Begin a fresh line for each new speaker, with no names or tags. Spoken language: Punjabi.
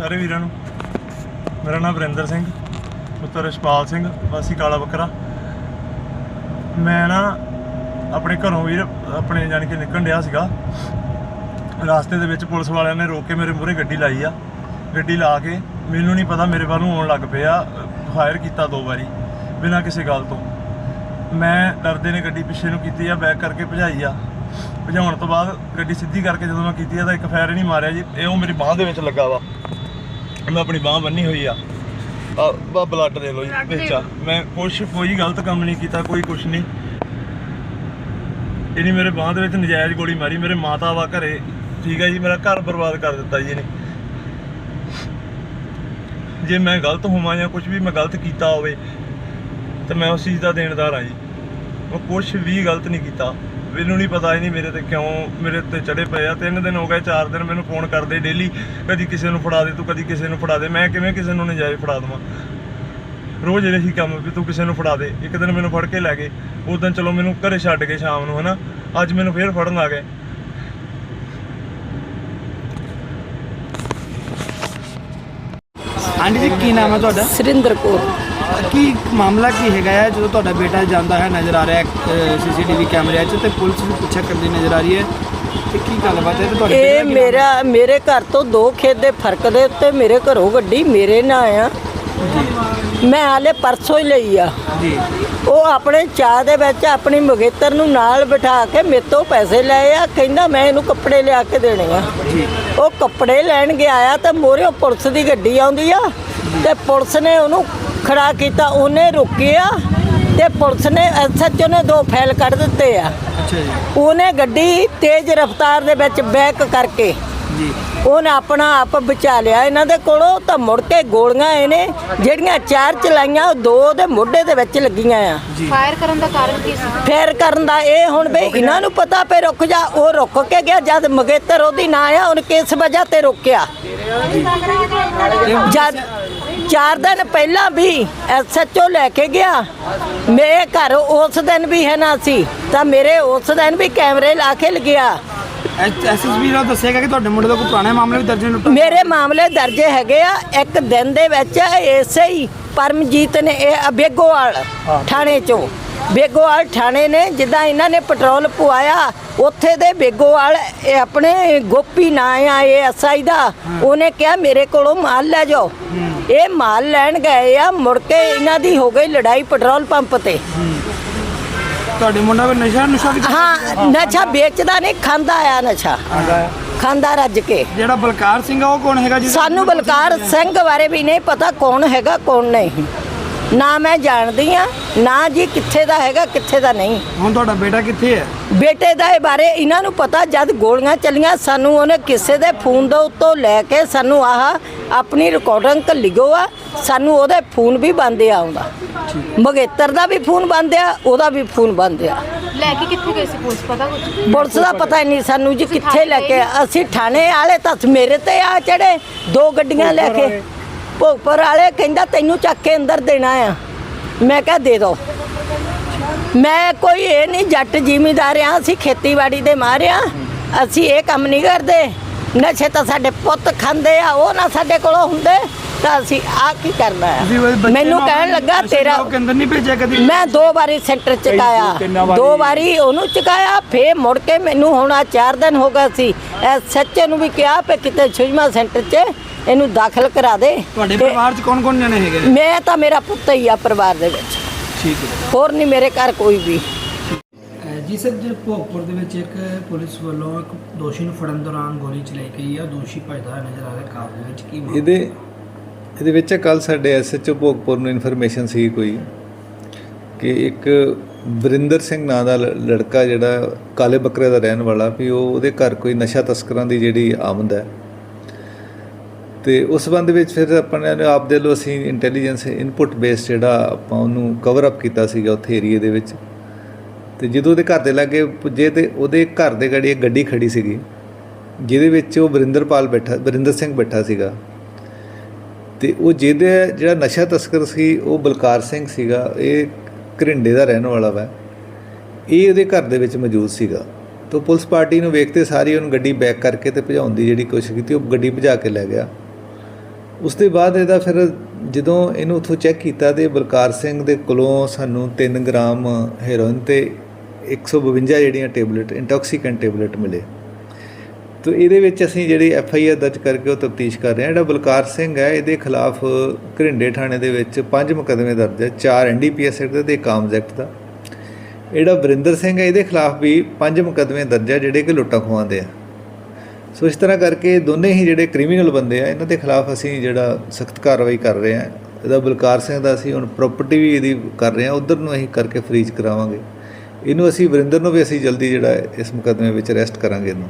ਸਾਰੇ ਵੀਰਾਂ ਨੂੰ। ਮੇਰਾ ਨਾਮ ਵਰਿੰਦਰ ਸਿੰਘ, ਪੁੱਤਰ ਰਸ਼ਪਾਲ ਸਿੰਘ, ਵਾਸੀ ਕਾਲਾ ਬੱਕਰਾ। ਮੈਂ ਨਾ ਆਪਣੇ ਘਰੋਂ ਵੀਰ, ਆਪਣੇ ਜਾਣੀ ਕਿ ਨਿਕਲਣ ਡਿਆ ਸੀਗਾ। ਰਾਸਤੇ ਦੇ ਵਿੱਚ ਪੁਲਿਸ ਵਾਲਿਆਂ ਨੇ ਰੋਕ ਕੇ ਮੇਰੇ ਮੂਹਰੇ ਗੱਡੀ ਲਾਈ ਆ। ਗੱਡੀ ਲਾ ਕੇ ਮੈਨੂੰ ਨਹੀਂ ਪਤਾ ਮੇਰੇ ਵੱਲ ਨੂੰ ਆਉਣ ਲੱਗ ਪਿਆ, ਫਾਇਰ ਕੀਤਾ ਦੋ ਵਾਰੀ, ਬਿਨਾਂ ਕਿਸੇ ਗੱਲ ਤੋਂ। ਮੈਂ ਡਰਦੇ ਨੇ ਗੱਡੀ ਪਿੱਛੇ ਨੂੰ ਕੀਤੀ ਆ, ਬੈਕ ਕਰਕੇ ਭਜਾਈ ਆ। ਭਜਾਉਣ ਤੋਂ ਬਾਅਦ ਗੱਡੀ ਸਿੱਧੀ ਕਰਕੇ ਜਦੋਂ ਮੈਂ ਕੀਤੀ ਆ ਤਾਂ ਇੱਕ ਫਾਇਰ ਨਹੀਂ ਮਾਰਿਆ ਜੀ, ਇਹ ਉਹ ਮੇਰੀ ਬਾਹ ਦੇ ਵਿੱਚ ਲੱਗਾ ਵਾ। ਮੈਂ ਆਪਣੀ ਬਾਹ ਬੰਨੀ ਹੋਈ ਆ। ਆ ਬਾ ਬਲੱਡ ਦੇ ਲੋ ਜੀ ਵਿੱਚ ਆ। ਮੈਂ ਕੁਛ ਕੋਈ ਗਲਤ ਕੰਮ ਨਹੀਂ ਕੀਤਾ ਕੋਈ ਕੁਛ ਨਹੀਂ। ਇਹਨੇ ਮੇਰੇ ਬਾਹ ਦੇ ਵਿੱਚ ਨਜਾਇਜ਼ ਗੋਲੀ ਮਾਰੀ ਮੇਰੇ ਮਾਤਾ ਵਾ ਘਰੇ। ਠੀਕ ਹੈ ਜੀ ਮੇਰਾ ਘਰ ਬਰਬਾਦ ਕਰ ਦਿੱਤਾ ਜੀ ਇਹਨੇ। ਜੇ ਮੈਂ ਗਲਤ ਹੋਵਾਂ ਜਾਂ ਕੁਝ ਵੀ ਮੈਂ ਗਲਤ ਕੀਤਾ ਹੋਵੇ ਤੇ ਮੈਂ ਉਸ ਚੀਜ਼ ਦਾ ਦੇਣਦਾਰ ਆ ਜੀ। ਮੈਂ ਕੁਝ ਵੀ ਗਲਤ ਨਹੀਂ ਕੀਤਾ। ਮੈਨੂੰ ਨਹੀਂ ਪਤਾ ਹੀ ਨਹੀਂ ਮੇਰੇ ਤੇ ਕਿਉਂ ਮੇਰੇ ਤੇ ਚੜੇ ਪਏ ਆ। ਤਿੰਨ ਦਿਨ ਹੋ ਗਏ ਚਾਰ ਦਿਨ ਮੈਨੂੰ ਫੋਨ ਕਰਦੇ ਡੇਲੀ ਕਦੀ ਕਿਸੇ ਨੂੰ ਫੜਾ ਦੇ ਤੂੰ ਕਦੀ ਕਿਸੇ ਨੂੰ ਫੜਾ ਦੇ। ਮੈਂ ਕਿਵੇਂ ਕਿਸੇ ਨੂੰ ਨਜਾਇਜ਼ ਫੜਾ ਦੇਵਾਂ? ਰੋਜ਼ ਇਹ ਹੀ ਕੰਮ ਵੀ ਤੂੰ ਕਿਸੇ ਨੂੰ ਫੜਾ ਦੇ। ਇੱਕ ਦਿਨ ਮੈਨੂੰ ਫੜ ਕੇ ਲੈ ਗਏ। ਉਦੋਂ ਚਲੋ ਮੈਨੂੰ ਘਰੇ ਛੱਡ ਕੇ ਸ਼ਾਮ ਨੂੰ ਹਨਾ? ਅੱਜ ਮੈਨੂੰ ਫੇਰ ਫੜਨ ਆ ਗਏ।
ਆਂਟੀ ਜੀ ਕੀ ਨਾਮ ਹੈ ਤੁਹਾਡਾ?
ਸੁਰਿੰਦਰ ਕੌਰ।
ਕੀ ਮਾਮਲਾ ਕੀ ਹੈਗਾ ਹੈ? ਜਦੋਂ ਤੁਹਾਡਾ ਬੇਟਾ ਜਾਂਦਾ ਹੈ ਨਜ਼ਰ ਆ ਰਿਹਾ ਹੈ ਸੀਸੀਟੀਵੀ ਕੈਮਰਿਆਂ 'ਚ ਤੇ ਪੁਲਿਸ ਵੀ ਪਿੱਛਾ ਕਰਦੀ ਨਜ਼ਰ ਆ ਰਹੀ ਹੈ। ਤੇ ਕੀ ਗੱਲਬਾਤ ਹੈ? ਤੇ ਤੁਹਾਡੇ
ਇਹ ਮੇਰਾ ਮੇਰੇ ਘਰ ਤੋਂ ਦੋ ਖੇਤ ਦੇ ਫ਼ਰਕ ਦੇ ਉੱਤੇ ਮੇਰੇ ਘਰੋਂ ਗੱਡੀ ਮੇਰੇ ਨਾਲ ਆ। ਮੈਂ ਹਾਲੇ ਪਰਸੋਂ ਹੀ ਲਈ ਆ?
ਜੀ।
ਉਹ ਆਪਣੇ ਚਾਹ ਦੇ ਵਿੱਚ ਆਪਣੀ ਮਗੇਤਰ ਨੂੰ ਨਾਲ ਬਿਠਾ ਕੇ ਮੇਰੇ ਤੋਂ ਪੈਸੇ ਲਏ ਆ। ਕਹਿੰਦਾ ਮੈਂ ਇਹਨੂੰ ਕੱਪੜੇ ਲਿਆ ਕੇ ਦੇਣੇ ਆ। ਉਹ ਕੱਪੜੇ ਲੈਣ ਗਿਆ ਆ ਤੇ ਮੋਰਿਓ ਪੁਲਿਸ ਦੀ ਗੱਡੀ ਆਉਂਦੀ ਆ ਤੇ ਪੁਲਿਸ ਨੇ ਉਹਨੂੰ ਖੜਾ ਕੀਤਾ ਉਹਨੇ ਰੁਕਿਆ ਤੇ ਪੁਲਿਸ ਨੇ ਐਸਐਚਓ ਨੇ ਦੋ ਫਾਈਲ ਕੱਢ ਦਿੱਤੇ ਆ।
ਅੱਛਾ ਜੀ।
ਉਹਨੇ ਗੱਡੀ ਤੇਜ਼ ਰਫ਼ਤਾਰ ਦੇ ਵਿੱਚ ਬੈਕ ਕਰਕੇ
ਜੀ।
ਉਹਨੇ ਆਪਣਾ ਆਪ ਬਚਾ ਲਿਆ। ਇਹਨਾਂ ਦੇ ਕੋਲੋਂ ਤਾਂ ਮੁੜ ਕੇ ਗੋਲੀਆਂ ਇਹਨੇ ਜਿਹੜੀਆਂ ਚਾਰ ਚਲਾਈਆਂ ਉਹ ਦੋ ਉਹਦੇ ਮੋਢੇ ਦੇ ਵਿੱਚ ਲੱਗੀਆਂ ਆ।
ਫਾਇਰ ਕਰਨ ਦਾ ਕਾਰਨ ਕੀ ਸੀ?
ਫੇਰ ਕਰਨ ਦਾ ਇਹ ਹੁਣ ਵੀ ਇਹਨਾਂ ਨੂੰ ਪਤਾ ਪੇ ਰੁਕ ਜਾ ਉਹ ਰੁਕ ਕੇ ਗਿਆ ਜਦ ਮਗੇਤਰ ਉਹਦੀ ਨਾ ਆ ਉਹਨੇ ਕਿਸ ਵਜ੍ਹਾ ਤੇ ਰੁਕਿਆ? ਜਦ ਚਾਰ ਦਿਨ ਪਹਿਲਾਂ ਵੀ ਐਸਐਚਓ ਲੈ ਕੇ ਗਿਆ ਮੇਰੇ ਘਰ ਉਸ ਦਿਨ ਵੀ ਹੈ ਨਾ ਸੀ ਤਾਂ ਮੇਰੇ ਉਸ ਦਿਨ ਵੀ ਕੈਮਰੇ ਲਾ ਕੇ ਲਗਿਆ
ਐਸਐਸਪੀ ਦਾ ਦੱਸੇਗਾ ਕਿ ਤੁਹਾਡੇ ਮੁੰਡੇ ਦਾ ਕੋਈ ਪੁਰਾਣਾ ਮਾਮਲਾ ਵੀ ਦਰਜ ਨਹੀਂ
ਮੇਰੇ ਮਾਮਲੇ ਦਰਜ ਹੈਗੇ ਆ ਇੱਕ ਦਿਨ ਦੇ ਵਿੱਚ ਐਸੇ ਹੀ ਪਰਮਜੀਤ ਨੇ ਇਹ ਬੇਗੋਵਾਲ ਥਾਣੇ ਚੋਂ। ਬੇਗੋਵਾਲ ਥਾਣੇ ਨੇ ਜਿੱਦਾਂ ਇਹਨਾਂ ਨੇ ਪੈਟਰੋਲ ਪਵਾਇਆ ਉੱਥੇ ਦੇ ਬੇਗੋਵਾਲ ਇਹ ਆਪਣੇ ਗੋਪੀ ਨਾਂ ਆ ਇਹ ਐਸਆਈ ਦਾ ਉਹਨੇ ਕਿਹਾ ਮੇਰੇ ਕੋਲੋਂ ਮਾਲ ਲੈ ਜਾਓ। ਇਹ ਮਾਲ ਲੈਣ ਗਏ ਆ ਮੁੜ ਕੇ ਇਹਨਾਂ ਦੀ ਹੋ ਗਈ ਲੜਾਈ ਪੈਟਰੋਲ ਪੰਪ ਤੇ।
ਤੁਹਾਡੇ ਮੁੰਡਾ ਵੀ ਨਸ਼ਾ ਨੁਸ਼ਾ ਵੀ
ਹਾਂ ਨਸ਼ਾ ਵੇਚਦਾ ਨਹੀਂ ਖਾਂਦਾ ਆ ਨਸ਼ਾ। ਖਾਂਦਾ ਰੱਜ ਕੇ।
ਜਿਹੜਾ ਬਲਕਾਰ ਸਿੰਘ ਆ ਉਹ ਕੌਣ ਹੈਗਾ ਜੀ
ਸਾਨੂੰ ਬਲਕਾਰ ਸਿੰਘ ਬਾਰੇ ਵੀ ਨਹੀਂ ਪਤਾ ਕੌਣ ਹੈਗਾ ਕੌਣ ਨਹੀਂ। ਨਾ ਮੈਂ ਜਾਣਦੀ ਆ ਨਾ ਜੀ ਕਿੱਥੇ ਦਾ ਹੈਗਾ ਕਿੱਥੇ ਦਾ ਨਹੀਂ।
ਹੁਣ ਤੁਹਾਡਾ ਬੇਟਾ ਕਿੱਥੇ ਹੈ?
ਬੇਟੇ ਦਾ ਇਹ ਬਾਰੇ ਇਹਨਾਂ ਨੂੰ ਪਤਾ ਜਦ ਗੋਲੀਆਂ ਚੱਲੀਆਂ ਸਾਨੂੰ ਉਹਨੇ ਕਿਸੇ ਦੇ ਫੋਨ ਦੇ ਉੱਤੋਂ ਲੈ ਕੇ ਸਾਨੂੰ ਆਹ ਆਪਣੀ ਰਿਕਾਰਡਿੰਗ ਘੱਲੀਓ ਆ ਸਾਨੂੰ ਉਹਦੇ ਫੋਨ ਵੀ ਬੰਦ ਆ ਆਉਂਦਾ ਮਗੇਤਰ ਦਾ ਵੀ ਫੋਨ ਬੰਦ ਆ ਉਹਦਾ ਵੀ ਫੋਨ ਬੰਦ ਆ।
ਲੈ ਕੇ ਕਿੱਥੇ ਗਏ ਸੀ ਪੁਲਿਸ? ਪਤਾ ਕੁਝ
ਪੁਲਿਸ ਦਾ ਪਤਾ ਨਹੀਂ ਸਾਨੂੰ ਜੀ ਕਿੱਥੇ ਲੈ ਕੇ ਅਸੀਂ ਥਾਣੇ ਵਾਲੇ ਤਾਂ ਮੇਰੇ ਤੇ ਆ ਚੜੇ ਦੋ ਗੱਡੀਆਂ ਲੈ ਕੇ। ਭੋਗਪੁਰ ਵਾਲੇ ਕਹਿੰਦਾ ਤੈਨੂੰ ਚੱਕ ਕੇ ਅੰਦਰ ਦੇਣਾ ਆ। ਮੈਂ ਕਿਹਾ ਦੇ ਦੋ। ਮੈਂ ਕੋਈ ਇਹ ਨਹੀਂ, ਜੱਟ ਜ਼ਿਮੀਦਾਰ ਆ, ਅਸੀਂ ਖੇਤੀਬਾੜੀ ਦੇ ਮਾਰਿਆ ਅਸੀਂ ਇਹ ਕੰਮ ਨਹੀਂ ਕਰਦੇ। ਨਸ਼ੇ ਤਾਂ ਸਾਡੇ ਪੁੱਤ ਖਾਂਦੇ ਆ, ਉਹ ਨਾ ਸਾਡੇ ਕੋਲੋਂ ਹੁੰਦੇ। ਤਾਂ ਅਸੀਂ ਆ ਕੀ ਕਰਨਾ
ਬੱਚੇ
ਮੈਨੂੰ ਕਹਿਣ ਲੱਗਾ ਤੇਰਾ
ਦੇ ਅੰਦਰ ਨਹੀਂ ਭੇਜਿਆ ਕਦੀ।
ਮੈਂ ਦੋ ਵਾਰੀ ਸੈਂਟਰ ਚਕਾਇਆ ਦੋ ਵਾਰੀ ਉਹਨੂੰ ਚਕਾਇਆ ਫੇਰ ਮੁੜ ਕੇ ਮੈਨੂੰ ਹੁਣ ਆ 4 ਦਿਨ ਹੋ ਗਏ ਸੀ। ਸੱਚੇ ਨੂੰ ਵੀ ਕਿਹਾ ਪੇ ਕਿਤੇ ਸੁਜਮਾ ਸੈਂਟਰ 'ਚ ਇਹਨੂੰ ਦਾਖਲ ਕਰਾ ਦੇ।
ਤੁਹਾਡੇ
ਤੇ
ਪਰਿਵਾਰ 'ਚ ਕੌਣ ਕੌਣ ਜਣੇ ਹੈਗੇ
ਮੈਂ ਤਾਂ ਮੇਰਾ ਪੁੱਤ ਹੀ ਆ ਪਰਿਵਾਰ ਦੇ ਵਿੱਚ।
ਠੀਕ ਹੈ।
ਹੋਰ ਨਹੀਂ ਮੇਰੇ ਘਰ ਕੋਈ ਵੀ।
ਜੀ ਸਰ ਜੇ ਭੋਗਪੁਰ ਦੇ ਵਿੱਚ ਇੱਕ ਪੁਲਿਸ ਵੱਲੋਂ ਇੱਕ ਦੋਸ਼ੀ ਨੂੰ ਫੜਨ ਦੌਰਾਨ ਗੋਲੀ ਚਲਾਈ ਗਈ ਆ। ਦੋਸ਼ੀ ਭੱਜਦਾ ਨਜ਼ਰ ਆ ਰਿਹਾ ਕਾਰ ਦੇ ਵਿੱਚ। ਕੀ?
ਇਹਦੇ ਇਹਦੇ ਵਿੱਚ ਕੱਲ ਸਾਡੇ ਐਸਐਚਓ ਭੋਗਪੁਰ ਨੂੰ ਇਨਫੋਰਮੇਸ਼ਨ ਸੀ ਕੋਈ ਕਿ ਇੱਕ ਵਰਿੰਦਰ ਸਿੰਘ ਨਾਂ ਦਾ ਲ- ਲੜਕਾ ਜਿਹੜਾ ਕਾਲੇ ਬੱਕਰੇ ਦਾ ਰਹਿਣ ਵਾਲਾ ਵੀ ਉਹ ਉਹਦੇ ਘਰ ਕੋਈ ਨਸ਼ਾ ਤਸਕਰਾਂ ਦੀ ਜਿਹੜੀ ਆਮਦ ਹੈ। ਤੇ ਉਸ ਸੰਬੰਧ ਵਿੱਚ ਫਿਰ ਆਪਣੇ ਆਪ ਦੇ ਲੋ ਅਸੀਂ ਇੰਟੈਲੀਜੈਂਸ ਇਨਪੁਟ ਬੇਸ ਜਿਹੜਾ ਆਪਾਂ ਉਹਨੂੰ ਕਵਰ ਅਪ ਕੀਤਾ ਸੀਗਾ ਉੱਥੇ ਏਰੀਏ ਦੇ ਵਿੱਚ। ਤੇ ਜਦੋਂ ਉਹਦੇ ਘਰ ਦੇ ਲਾਗੇ ਪੁੱਜੇ ਤੇ ਉਹਦੇ ਘਰ ਦੇ ਗੜੀ ਇੱਕ ਗੱਡੀ ਖੜੀ ਸੀਗੀ, ਜਿਹਦੇ ਵਿੱਚ ਉਹ ਵਰਿੰਦਰਪਾਲ ਬੈਠਾ, ਵਰਿੰਦਰ ਸਿੰਘ ਬੈਠਾ ਸੀਗਾ। ਤੇ ਉਹ ਜਿਹਦੇ ਜਿਹੜਾ ਨਸ਼ਾ ਤਸਕਰ ਸੀ, ਉਹ ਬਲਕਾਰ ਸਿੰਘ ਸੀਗਾ, ਇਹ ਘਰਿੰਡੇ ਦਾ ਰਹਿਣ ਵਾਲਾ ਵਾ। ਇਹ ਉਹਦੇ ਘਰ ਦੇ ਵਿੱਚ ਮੌਜੂਦ ਸੀਗਾ। ਤਾਂ ਪੁਲਿਸ ਪਾਰਟੀ ਨੂੰ ਵੇਖਦੇ ਸਾਰੀ ਉਹਨੂੰ ਗੱਡੀ ਬੈਕ ਕਰਕੇ ਤੇ ਭਜਾਉਣ ਦੀ ਜਿਹੜੀ ਕੋਸ਼ਿਸ਼ ਕੀਤੀ, ਉਹ ਗੱਡੀ ਭਜਾ ਕੇ ਲੈ ਗਿਆ। ਉਸ ਦੇ ਬਾਅਦ ਇਹਦਾ ਫਿਰ ਜਦੋਂ ਇਹਨੂੰ ਉੱਥੋਂ ਚੈੱਕ ਕੀਤਾ ਤੇ ਬਲਕਾਰ ਸਿੰਘ ਦੇ ਕੋਲੋਂ ਸਾਨੂੰ 3 ਗ੍ਰਾਮ ਹੈਰੋਇਨ ਤੇ 152 ਜਿਹੜੀਆਂ ਟੇਬਲੇਟ, ਇੰਟੌਕਸੀਕੈਂਟ ਟੇਬਲੇਟ ਮਿਲੇ। ਤੋ ਇਹਦੇ ਵਿੱਚ ਅਸੀਂ ਜਿਹੜੀ ਐਫ ਆਈ ਆਰ ਦਰਜ ਕਰਕੇ ਉਹ ਤਫਤੀਸ਼ ਕਰ ਰਹੇ ਹਾਂ। ਜਿਹੜਾ ਬਲਕਾਰ ਸਿੰਘ ਹੈ, ਇਹਦੇ ਖਿਲਾਫ ਘਰਿੰਡੇ ਥਾਣੇ ਦੇ ਵਿੱਚ ਪੰਜ ਮੁਕੱਦਮੇ ਦਰਜ ਹੈ, ਚਾਰ N D P NDPS act ਦੇ ਤੇ ਇੱਕ ਆਰਮਜ਼ ਐਕਟ ਦਾ। ਜਿਹੜਾ ਵਰਿੰਦਰ ਸਿੰਘ ਹੈ, ਇਹਦੇ ਖਿਲਾਫ ਵੀ ਪੰਜ ਮੁਕੱਦਮੇ ਦਰਜ ਹੈ, ਜਿਹੜੇ ਕਿ ਲੁੱਟਾਂ ਖੋਹਾਂ ਦੇ ਆ। ਸੋ ਇਸ ਤਰ੍ਹਾਂ ਕਰਕੇ ਦੋਨੇ ਹੀ ਜਿਹੜੇ ਕ੍ਰਿਮੀਨਲ ਬੰਦੇ ਆ, ਇਹਨਾਂ ਦੇ ਖਿਲਾਫ ਅਸੀਂ ਜਿਹੜਾ ਸਖਤ ਕਾਰਵਾਈ ਕਰ ਰਹੇ ਹਾਂ। ਇਹਦਾ ਬਲਕਾਰ ਸਿੰਘ ਦਾ ਅਸੀਂ ਹੁਣ ਪ੍ਰਾਪਰਟੀ ਵੀ ਇਹਦੀ ਕਰ ਰਹੇ ਹਾਂ, ਉਧਰ ਨੂੰ ਅਸੀਂ ਕਰਕੇ ਫਰੀਜ਼ ਕਰਾਵਾਂਗੇ। ਇਹਨੂੰ ਅਸੀਂ ਵਰਿੰਦਰ ਨੂੰ ਵੀ ਅਸੀਂ ਜਲਦੀ ਜਿਹੜਾ ਇਸ ਮੁਕੱਦਮੇ ਵਿੱਚ ਅਰੈਸਟ ਕਰਾਂਗੇ ਇਹਨੂੰ।